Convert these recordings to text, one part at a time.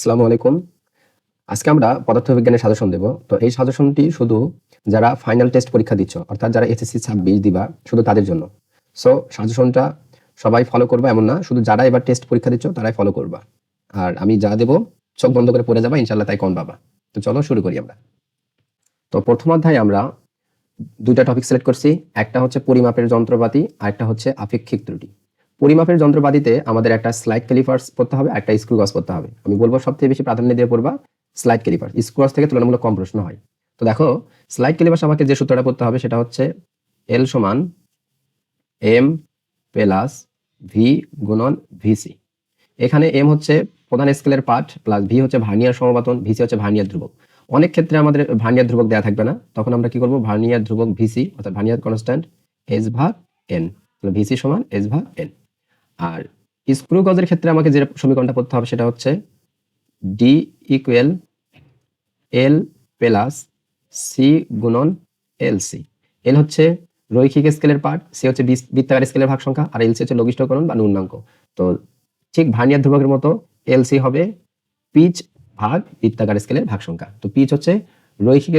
আসসালামু আলাইকুম। আজকে আমরা পদার্থবিজ্ঞানের সাজেশন দেব। তো এই সাজেশনটি শুধু যারা ফাইনাল টেস্ট পরীক্ষা দিচ্ছ, অর্থাৎ যারা এসএসসি ছাব্বিশ দিবা, শুধু তাদের জন্য। সো সাজেশনটা সবাই ফলো করবা, এমন না, শুধু যারা এবার টেস্ট পরীক্ষা দিচ্ছ, তারাই ফলো করবা। আর আমি যা দেবো, চোখ বন্ধ করে পড়ে যাবা ইনশাল্লাহ তাই কোন পাবা। তো চলো শুরু করি আমরা। তো প্রথম অধ্যায়ে আমরা দুইটা টপিক সিলেক্ট করছি, একটা হচ্ছে পরিমাপের যন্ত্রপাতি, আর একটা হচ্ছে আপেক্ষিক ত্রুটি। পরিমাপের যন্ত্রপাতিতে আমাদের একটা স্লাইড ক্যালিফার্স পড়তে হবে, একটা স্ক্রু গজ পড়তে হবে। আমি বলব সবথেকে বেশি প্রাধান্য দিয়ে পড়বা স্লাইড ক্যালিফার্স স্ক্রু গজ থেকে তুলনামূলক কম প্রশ্ন হয়। তো দেখো স্লাইড ক্যালিফার্স আমাকে যে সূত্রটা পড়তে হবে সেটা হচ্ছে এল সমান এম প্লাস ভি গুণন ভিসি এখানে এম হচ্ছে প্রধান স্কেলের পার্ট প্লাস ভি হচ্ছে ভার্নিয়ার সমবাতন ভিসি হচ্ছে ভার্নিয়ার ধ্রুবক। অনেক ক্ষেত্রে আমাদের ভার্নিয়ার ধ্রুবক দেওয়া থাকবে না। তখন আমরা কি করব? ভার্নিয়ার ধ্রুবক ভিসি অর্থাৎ ভার্নিয়ার কনস্ট্যান্ট এস ভাগ এন ভিসি সমান এস ভাগ এন আর স্ক্রু গজের ক্ষেত্রে আমাকে যে সমীকরণটা পড়তে হবে সেটা হচ্ছে D equal L plus C গুণন এল সি এল হচ্ছে রৈখিক স্কেলের পার্ট সি হচ্ছে বৃত্তাকার স্কেলের ভাগ সংখ্যা, আর এল সি হচ্ছে লঘিষ্ঠকরণ বা ন্যূনাঙ্ক তো ঠিক ভার্নিয়ার ধ্রুবকের মতো এল সি হবে পিচ ভাগ বৃত্তাকার স্কেলের ভাগ সংখ্যা। তো পিচ হচ্ছে রৈখিক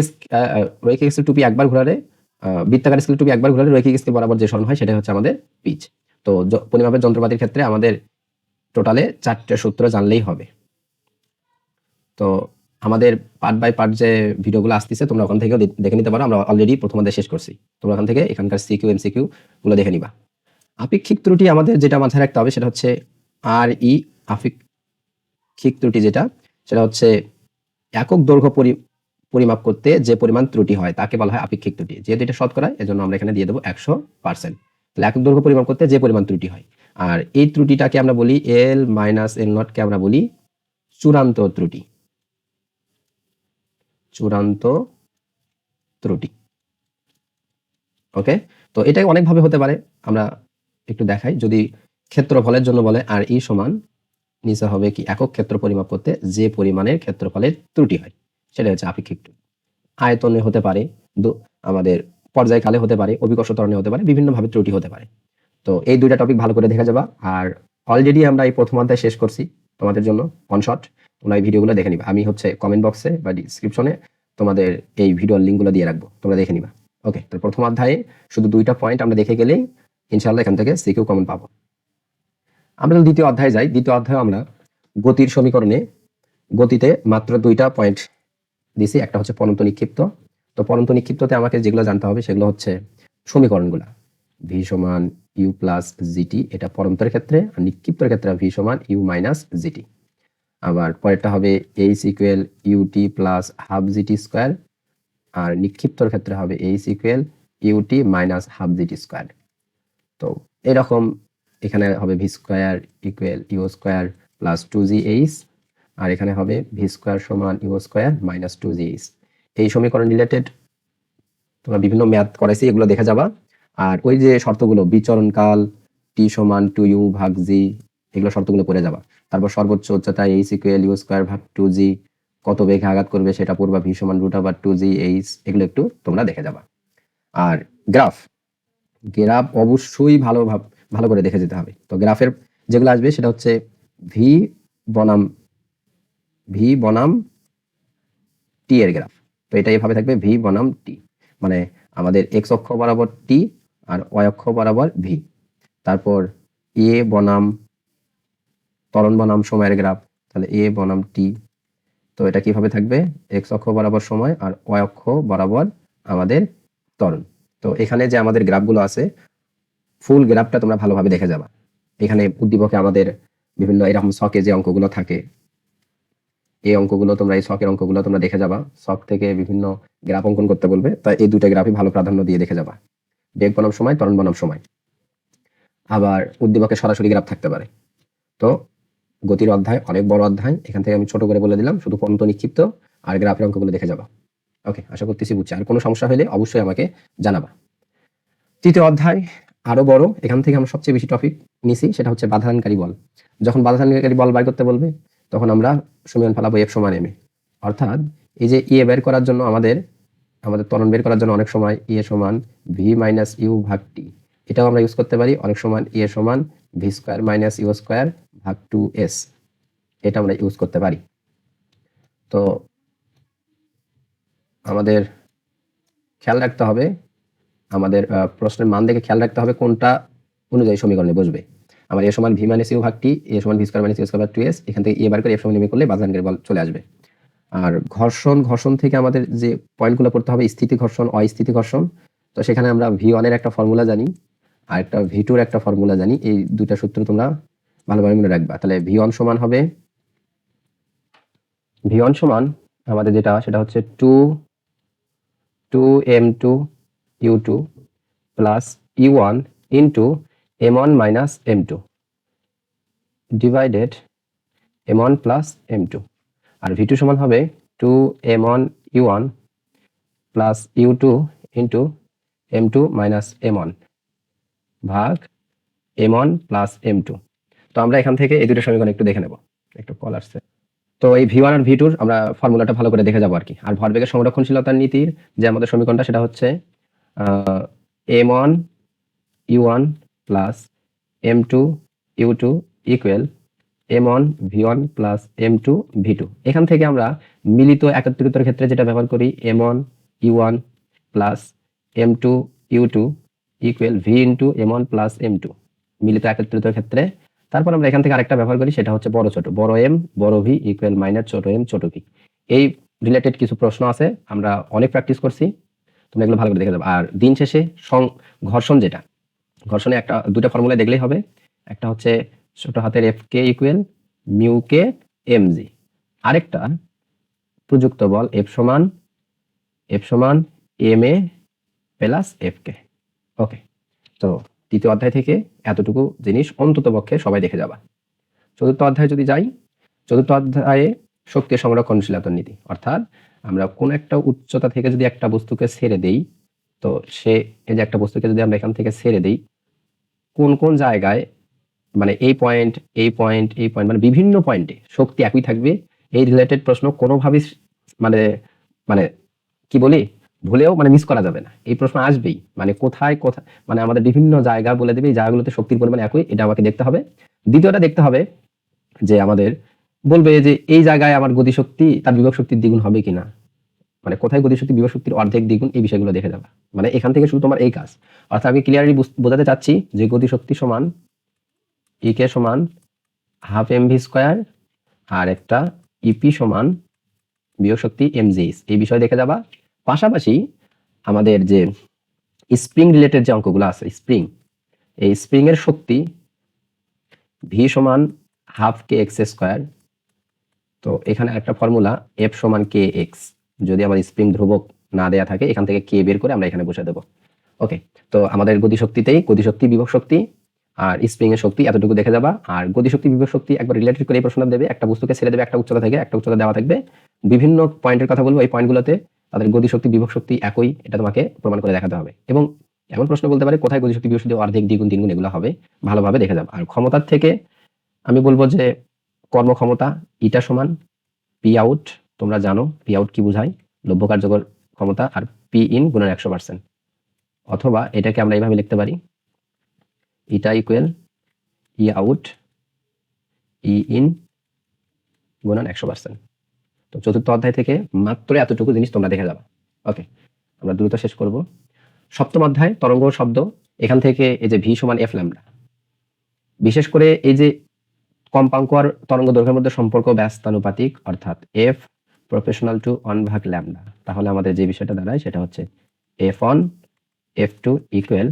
রৈখিক স্কেল টুপি একবার ঘোরালে বৃত্তাকার স্কেল টুপি একবার ঘোরালে রৈখিক স্কেল বরাবর যে সরণ হয় সেটা হচ্ছে আমাদের পিচ। তো পরিমাপের যন্ত্রপাতির ক্ষেত্রে আমাদের টোটালে চারটে সূত্র জানলেই হবে। তো আমাদের পার্ট বাই পার্ট যে ভিডিওগুলো আসতেছে, তোমরা ওখান থেকেও দেখে নিতে পারো। আমরা অলরেডি প্রথমাদের শেষ করছি। তোমরা ওখান থেকে এখানকার সিকিউ এমসিকিউ গুলো দেখে নিবা। আপেক্ষিক ত্রুটি আমাদের যেটা মাথায় রাখতে হবে, সেটা হচ্ছে আর ই আপেক্ষিক ত্রুটি যেটা, সেটা হচ্ছে একক দৈর্ঘ্য পরি পরিমাপ করতে যে পরিমাণ ত্রুটি হয়, তাকে বলা হয় আপেক্ষিক ত্রুটি। যেহেতু এটা শতকরা, এজন্য আমরা এখানে দিয়ে দেবো একশো পার্সেন্ট তাহলে দৈর্ঘ্য পরিমাপ করতে যে পরিমাণ ত্রুটি হয়। আর এই ত্রুটিটাকে আমরা বলি এল মাইনাস এল নটকে আমরা বলি চূড়ান্ত ত্রুটি। চূড়ান্ত ত্রুটি। ওকে তো এটা অনেকভাবে হতে পারে। আমরা একটু দেখাই। যদি ক্ষেত্রফলের জন্য বলে আর ই সমান, নিচে হবে কি একক ক্ষেত্র পরিমাপ করতে যে পরিমাণের ক্ষেত্রফলের ত্রুটি হয়। সেটা হচ্ছে আপেক্ষিক আয়তনে হতে পারে আমাদের পর্যায়কালে হতে পারে, অভিকর্ষ ত্বরণে হতে পারে, বিভিন্নভাবে ত্রুটি হতে পারে। তো এই দুইটা টপিক ভালো করে দেখা যাবা। আর অলরেডি আমরা এই প্রথম অধ্যায় শেষ করছি তোমাদের জন্য অন শট তোমরা এই ভিডিওগুলো দেখে নিবা। আমি হচ্ছে কমেন্ট বক্সে বা ডিসক্রিপশনে তোমাদের এই ভিডিওর লিঙ্কগুলো দিয়ে রাখব, তোমরা দেখে নিবা। ওকে তো প্রথম অধ্যায়ে শুধু দুইটা পয়েন্ট আমরা দেখে গেলেই ইনশাল্লাহ এখান থেকে সিকিউ কমেন্ট পাবো। আমরা যদি দ্বিতীয় অধ্যায়ে যাই, দ্বিতীয় অধ্যায়ে আমরা গতির সমীকরণে গতিতে মাত্র দুইটা পয়েন্ট দিছি, একটা হচ্ছে পরন্ত নিক্ষিপ্ত তো পরন্ত নিক্ষিপ্ততে আমাকে যেগুলো জানতে হবে সেগুলো হচ্ছে সমীকরণগুলো। ভি সমান ইউ প্লাস জিটি এটা পরন্তের ক্ষেত্রে আর নিক্ষিপ্তর ক্ষেত্রে ভি সমান ইউ মাইনাস জিটি আবার পরেরটা হবে H equal UT plus half GT square আর নিক্ষিপ্তর ক্ষেত্রে হবে H equal UT minus half GT square তো এরকম এখানে হবে V square equal U square plus two G H আর এখানে হবে ভি স্কোয়ার সমান U square minus two G H এই সমীকরণ রিলেটেড তোমরা বিভিন্ন ম্যাথ করাইছি, এগুলো দেখে যাবা। আর ওই যে শর্তগুলো, বিচরণকাল টি সমান টু ইউ ভাগ জি এগুলো শর্তগুলো পড়ে যাবা। তারপর সর্বোচ্চ উচ্চতা এইচ ইকুয়েল ইউ স্কোয়ার ভাগ টু জি কত বেগে আঘাত করবে সেটা পড়বা ভি সমান রুট আবার টু জি এইচ এগুলো একটু তোমরা দেখে যাবা। আর গ্রাফ গ্রাফ অবশ্যই ভালো ভাব, ভালো করে দেখে যেতে হবে। তো গ্রাফের যেগুলো আসবে সেটা হচ্ছে ভি বনাম ভি বনাম টি এর গ্রাফ তো এটা এভাবে থাকবে ভি বনাম টি মানে আমাদের এক্স অক্ষ বরাবর টি আর ওয়াই অক্ষ বরাবর ভি তারপর এ বনাম তরণ বনাম সময়ের গ্রাফ। তাহলে এ বনাম টি তো এটা কীভাবে থাকবে? এক্স অক্ষ বরাবর সময় আর ওয়াই অক্ষ বরাবর আমাদের তরণ তো এখানে যে আমাদের গ্রাফগুলো আছে, ফুল গ্রাফটা তোমরা ভালোভাবে দেখে যাবা। এখানে উদ্দীপকে আমাদের বিভিন্ন এরকম শখে যে অঙ্কগুলো থাকে এই অঙ্কগুলো তোমরা, এই শখের অঙ্কগুলো তোমরা দেখে যাবা। শখ থেকে বিভিন্ন গ্রাফ অঙ্কন করতে বলবে। তাই এই দুটো গ্রাফই ভালো প্রাধান্য দিয়ে দেখে যাবা। বেগ বনাম সময় তরণ বনাম সময়। আবার উদ্দীপকে সরাসরি গ্রাফ থাকতে পারে। তো গতির অধ্যায়, অনেক বড় অধ্যায়, এখান থেকে আমি ছোট করে বলে দিলাম, শুধু পন্ত নিক্ষিপ্ত আর গ্রাফের অঙ্কগুলো দেখে যাবা। ওকে, আশা করতেছি বুঝছি। আর কোনো সমস্যা হলে অবশ্যই আমাকে জানাবা। তৃতীয় অধ্যায়, আরও বড়, এখান থেকে আমরা সবচেয়ে বেশি টপিক নিছি, সেটা হচ্ছে বাধাদানকারী বল। যখন বাধাদানকারী বল বার করতে বলবে, তখন আমরা সমীকরণ ফেলাবো এফ সমান এম এ অর্থাৎ এই যে ইয়ে বের করার জন্য আমাদের আমাদের ত্বরণ বের করার জন্য অনেক সময় ইয়ে সমান ভি মাইনাস ইউ ভাগ টি এটাও আমরা ইউজ করতে পারি, অনেক সময় ইয়ে সমান V square minus U square ভাগ টু এস এটা আমরা ইউজ করতে পারি। তো আমাদের খেয়াল রাখতে হবে, আমাদের প্রশ্নের মান দেখে খেয়াল রাখতে হবে কোনটা অনুযায়ী সমীকরণে বসবে। আমার এ সমান ভি মাইনাস ইউ ভাগ টি এ সমান V square minus U square two S এখান থেকে এ বার করে এফ সমান এম করলে বাজানগের বল চলে আসবে। আর ঘর্ষণ ঘর্ষণ থেকে আমাদের যে পয়েন্টগুলো পড়তে হবে, স্থিতি ঘর্ষণ, অস্থিতি ঘর্ষণ, তো সেখানে আমরা ভি ওয়ানের একটা ফর্মুলা জানি, আর একটা ভি টুর একটা ফর্মুলা জানি। এই দুইটা সূত্র তোমরা ভালোভাবে মনে রাখবা। তাহলে ভি ওয়ান সমান হবে ভি ওয়ান সমান আমাদের যেটা, সেটা হচ্ছে two two M two U two plus U one into M one minus M two divided M one plus M two আর ভি টু সমান হবে two M one U one plus U two into M two minus M one ভাগ M one plus M two তো আমরা এখান থেকে এই দুটো সমীকরণ একটু দেখে নেব। একটু কল আসছে। তো এই ভি ওয়ান আর ভি টুর আমরা ফর্মুলাটা ভালো করে দেখে যাব আর কি। আর ভরবেগের সংরক্ষণশীলতার নীতির যে আমাদের সমীকরণটা সেটা হচ্ছে M one U one plus M two U two equal M one V one plus M two V two এখান থেকে আমরা মিলিত একত্রিতর ক্ষেত্রে যেটা ব্যবহার করি M one U one plus M two U two equal V into M one plus M two মিলিত একত্রিতর ক্ষেত্রে। তারপর আমরা এখান থেকে আরেকটা ব্যবহার করি, সেটা হচ্ছে বড় ছোট। বড় এম বড় ভি ইকুয়াল মাইনাস ছোট এম ছোট ভি এই রিলেটেড কিছু প্রশ্ন আছে, আমরা অনেক প্র্যাকটিস করছি, তোমরা এগুলো ভালো করে দেখে যাবে। আর দিন শেষে সং, ঘর্ষণ যেটা ঘর্ষণে একটা দুটো ফর্মুলা দেখলেই হবে। একটা হচ্ছে ছোট হাতের F K equal mu K M G আরেকটা, প্রযুক্ত বল এফ সমান এফ সমান M A plus F K okay তো তৃতীয় অধ্যায় থেকে এতটুকু জিনিস অন্তত পক্ষে সবাই দেখে যাবা। চতুর্থ অধ্যায়ে যদি যাই, চতুর্থ অধ্যায়ে শক্তি সংরক্ষণশীলতার নীতি। অর্থাৎ আমরা কোন একটা উচ্চতা থেকে যদি একটা বস্তুকে ছেড়ে দেই, তো সে, এই যে একটা বস্তুকে যদি আমরা এখান থেকে ছেড়ে দেই কোন কোন জায়গায় মানে এই পয়েন্ট এই পয়েন্ট এই পয়েন্ট মানে বিভিন্ন পয়েন্টে শক্তি একই থাকবে? এই রিলেটেড প্রশ্ন কোনোভাবে মানে মানে কি বলি? ভুলেও মানে মিস করা যাবে না। এই প্রশ্ন আসবেই। মানে কোথায় কোথায় মানে আমাদের বিভিন্ন জায়গা বলে দেবে, এই জায়গাগুলোতে শক্তির পরিমাণ একই, এটা আমাকে দেখতে হবে। দ্বিতীয়টা দেখতে হবে যে আমাদের বলবে যে এই জায়গায় আমার গতিশক্তি, তার বিভব শক্তির দ্বিগুণ হবে কিনা। মানে কোথায় গতিশক্তি বিভব শক্তির অর্ধেক দ্বিগুণ, এই বিষয়গুলো দেখে যাবে। মানে এখান থেকে শুধু তোমার এই কাজ। অর্থাৎ আমি ক্লিয়ারলি বোঝাতে চাচ্ছি যে গতিশক্তি সমান ই কে সমান হাফ এম ভি স্কোয়ার আর একটা ইপি সমান বিয়োগ শক্তি এম এই বিষয় দেখে যাবা। পাশাপাশি আমাদের যে স্প্রিং রিলেটেড যে অঙ্কগুলো আছে স্প্রিং এই স্প্রিং এর শক্তি ভি সমান হাফ কে এক্স স্কোয়ার তো এখানে একটা ফর্মুলা এফ সমান কে এক্স যদি আমার স্প্রিং ধ্রুবক না দেয়া থাকে, এখান থেকে কে বের করে আমরা এখানে বসে দেবো। ওকে তো আমাদের গতিশক্তিতেই গতিশক্তি বিভব শক্তি আর স্প্রিং এর শক্তি এতটুকু দেখে যাবা। আর গতিশক্তি বিভব শক্তি একবার রিলেটেড করে এই প্রশ্নটা দেবে, একটা বস্তুকে ছেড়ে দেবে, একটা উচ্চতা থেকে, একটা উচ্চতা দেওয়া থাকবে। বিভিন্ন পয়েন্টের কথা বলব এই পয়েন্টগুলোতে তাদের গতিশক্তি বিভব শক্তি একই, এটা তোমাকে প্রমাণ করে দেখাতে হবে। এবং এমন প্রশ্ন বলতে পারে, কোথায় গতিশক্তি বিভব শক্তি অর্ধেক, দ্বিগুণ, তিনগুণ এগুলো হবে? ভালোভাবে দেখে যাবে। আর ক্ষমতার থেকে আমি বলব যে কর্মক্ষমতা, ইটা সমান পি আউট তোমরা জানো পি আউট কি বোঝায়? লভ্য কার্যকর ক্ষমতা আর পি ইন গুণের একশো পার্সেন্ট অথবা এটাকে আমরা এইভাবে লিখতে পারি। Eta equal E out E in গুণন একশো পার্সেন্ট তো চতুর্থ অধ্যায় থেকে মাত্র এতটুকু জিনিস তোমরা দেখে যাবে। ওকে আমরা দ্রুত শেষ করব। সপ্তম অধ্যায়, তরঙ্গ শব্দ, এখান থেকে এই যে ভি সমান এফ ল্যামডা বিশেষ করে এই যে কম্পাঙ্ক আর তরঙ্গ দৈর্ঘ্যের মধ্যে সম্পর্ক ব্যস্তানুপাতিক অর্থাৎ এফ প্রফেশনাল টু অন ভাগ ল্যামডা তাহলে আমাদের যে বিষয়টা দাঁড়ায় সেটা হচ্ছে F one F two equal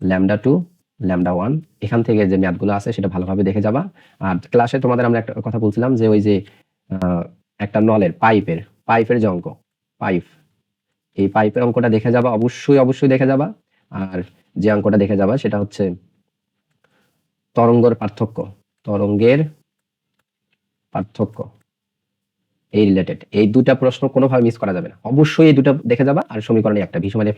lambda two lambda one এখান থেকে যে ম্যাথগুলো আছে সেটা ভালোভাবে দেখে যাবা। আর ক্লাসে তোমাদের আমরা একটা কথা বলছিলাম যে ওই যে একটা নলের, পাইপের পাইপের যে অঙ্ক, পাইপ। এই পাইপের অঙ্কটা দেখে যাবা, অবশ্যই অবশ্যই দেখে যাবা। আর যে অঙ্কটা দেখে যাবা সেটা হচ্ছে তরঙ্গের পার্থক্য তরঙ্গের পার্থক্য। এই রিলেটেড এই দুটা প্রশ্ন কোনোভাবে মিস করা যাবে না। অবশ্যই এই দুটো দেখে যাবা। আর সমীকরণে একটা ভি সমান এফ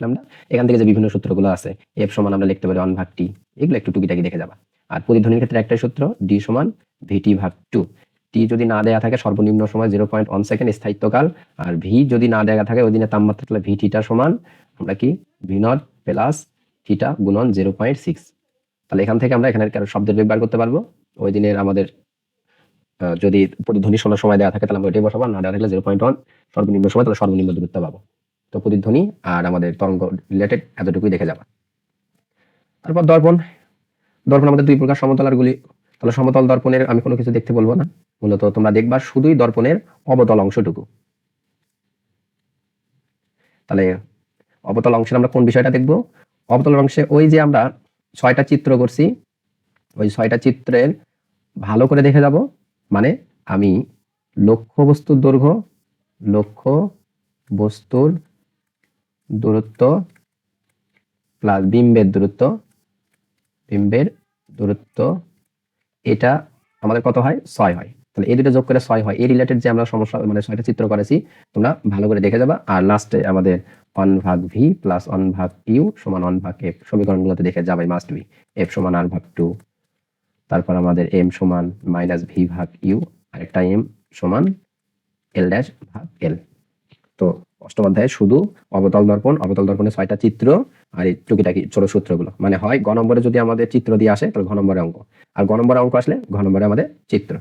এখান থেকে যে বিভিন্ন সূত্রগুলো আছে এফ সমান আমরা লিখতে পারি ওয়ান ভাগ টি এগুলো একটু টুকিটাকি দেখে যাবা। আর প্রতিধ্বনির ক্ষেত্রে একটাই সূত্র ডি সমান ভিটি ভাগ টু টি যদি না দেয়া থাকে, সর্বনিম্ন সময় জিরো পয়েন্ট ওয়ান সেকেন্ড স্থায়িত্বকাল। আর ভি যদি না দেয়া থাকে, ওই দিনের তাপমাত্রা তাহলে ভি টিটা সমান, আমরা কি ভি নট প্লাস থিটা গুণন জিরো পয়েন্ট সিক্স তাহলে এখান থেকে আমরা এখানে শব্দের বেগ বার করতে পারব। ওই দিনের আমাদের যদি প্রতিধ্বনি শোনার সময় দেওয়া থাকে, তাহলে আমরা ওইটাই বসাবো। না দেওয়া থাকলে জিরো পয়েন্ট ওয়ান সর্বনিম্ন সময়, তাহলে সর্বনিম্ন দূরত্ব পাবো। তো প্রতিধ্বনি আর আমাদের তরঙ্গ রিলেটেড এতটুকুই দেখে যাবা। তারপর দর্পণ। দর্পণ আমাদের দুই প্রকার সমতলারগুলি তাহলে সমতল দর্পণের আমি কোনো কিছু দেখতে বলব না। মূলত তোমরা দেখবা শুধুই দর্পণের অবতল অংশটুকু। তাহলে অবতল অংশের আমরা কোন বিষয়টা দেখব? অবতল অংশে ওই যে আমরা ছয়টা চিত্র করছি, ওই ছয়টা চিত্রের ভালো করে দেখে যাব। মানে আমি লক্ষ্য বস্তুর দৈর্ঘ্য, লক্ষ্য বস্তুর দূরত্ব প্লাস বিম্বের দূরত্ব বিম্বের দূরত্ব, এটা আমাদের কত হয়? ছয় হয়। তাহলে এই দুটো যোগ করে ছয় হয়। এই রিলেটেড যে আমরা সমস্যা মানে ছয়টা চিত্র করেছি, তোমরা ভালো করে দেখে যাবা। আর লাস্টে আমাদের অন ভাগ ভি প্লাস অন ভাগ ইউ সমান অন ভাগ এফ সমীকরণগুলোতে দেখে যাবাই মাস্ট বি এফ সমান আর ভাগ টু তারপর আমাদের এম সমান মাইনাস ভি ভাগ ইউ আরেকটা এম সমান এল ড্যাশ ভাগ এল তো অষ্টম অধ্যায়ে শুধু অবতল দর্পণ, অবতল দর্পণে ছয়টা চিত্র, আর এই টুকিটাকি ছোট সূত্রগুলো। মানে হয় গ নম্বরে যদি আমাদের চিত্র দিয়ে আসে, তাহলে ঘ নম্বরে অঙ্ক। আর গ অঙ্ক আসলে ঘ নম্বরে আমাদের চিত্র।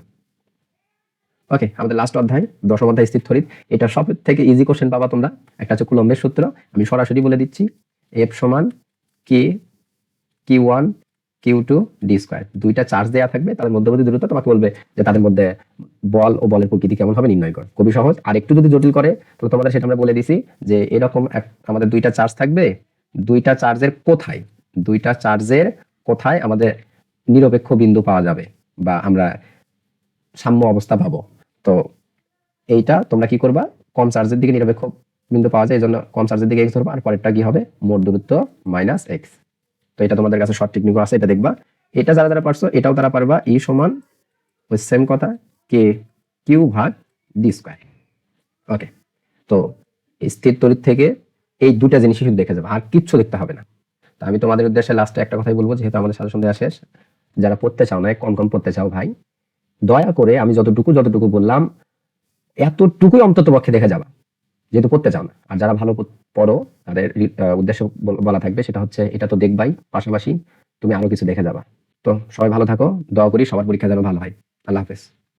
ওকে আমাদের লাস্ট অধ্যায়, দশম অধ্যায় স্থির থরিত এটা সব থেকে ইজি কোশ্চেন পাবা তোমরা। একটা হচ্ছে কুলম্বের সূত্র। আমি সরাসরি বলে দিচ্ছি এফ সমান কে কি one Q two D square দুইটা চার্জ দেওয়া থাকবে, তাদের মধ্যবর্তী দূরত্ব তোমাকে বলবে যে তাদের মধ্যে বল ও বলের প্রকৃতি কেমন হবে নির্ণয় কর। খুবই সহজ। আর একটু যদি জটিল করে তাহলে তোমাদের সেটা আমরা বলে দিছি যে এরকম এক- আমাদের দুইটা চার্জ থাকবে। দুইটা চার্জের কোথায়? দুইটা চার্জের কোথায় আমাদের নিরপেক্ষ বিন্দু পাওয়া যাবে বা আমরা সাম্য অবস্থা পাবো তো এইটা তোমরা কি করবা? কম চার্জের দিকে নিরপেক্ষ বিন্দু পাওয়া যায় এই জন্য কম চার্জের দিকে এক্স ধরবা। আর পরেরটা কি হবে? মোট দূরত্ব মাইনাস এক্স তো এটা তোমাদের কাছে শর্ট টেকনিক আছে, এটা দেখবা। এটা যারা যারা পারছ, এটাও তারা পারবা। ই সমান ওই সেম কথা কে কিউ ভাগ ডি স্কোয়ার ওকে তো স্থির তড়িৎ থেকে এই দুটা জিনিসই শুধু দেখে যাবে, আর কিচ্ছু দেখতে হবে না। তো আমি তোমাদের উদ্দেশ্যে লাস্টে একটা কথাই বলব, যেহেতু আমাদের সাজেশন দেওয়া শেষ। যারা পড়তে চাও না, কম কম পড়তে চাও ভাই, দয়া করে আমি যতটুকু যতটুকু বললাম, এতটুকুই অন্তত পক্ষে দেখে যাবা। যেহেতু পড়তে চাও না। আর যারা ভালো পড়ো তাদের উদ্দেশ্য বলা থাকবে সেটা হচ্ছে এটা তো দেখবাই, পাশাপাশি তুমি আরও কিছু দেখে যাবা। তো সবাই ভালো থাকো, দোয়া করি সবার পরীক্ষা যেন ভালো হয়। আল্লাহ হাফেজ।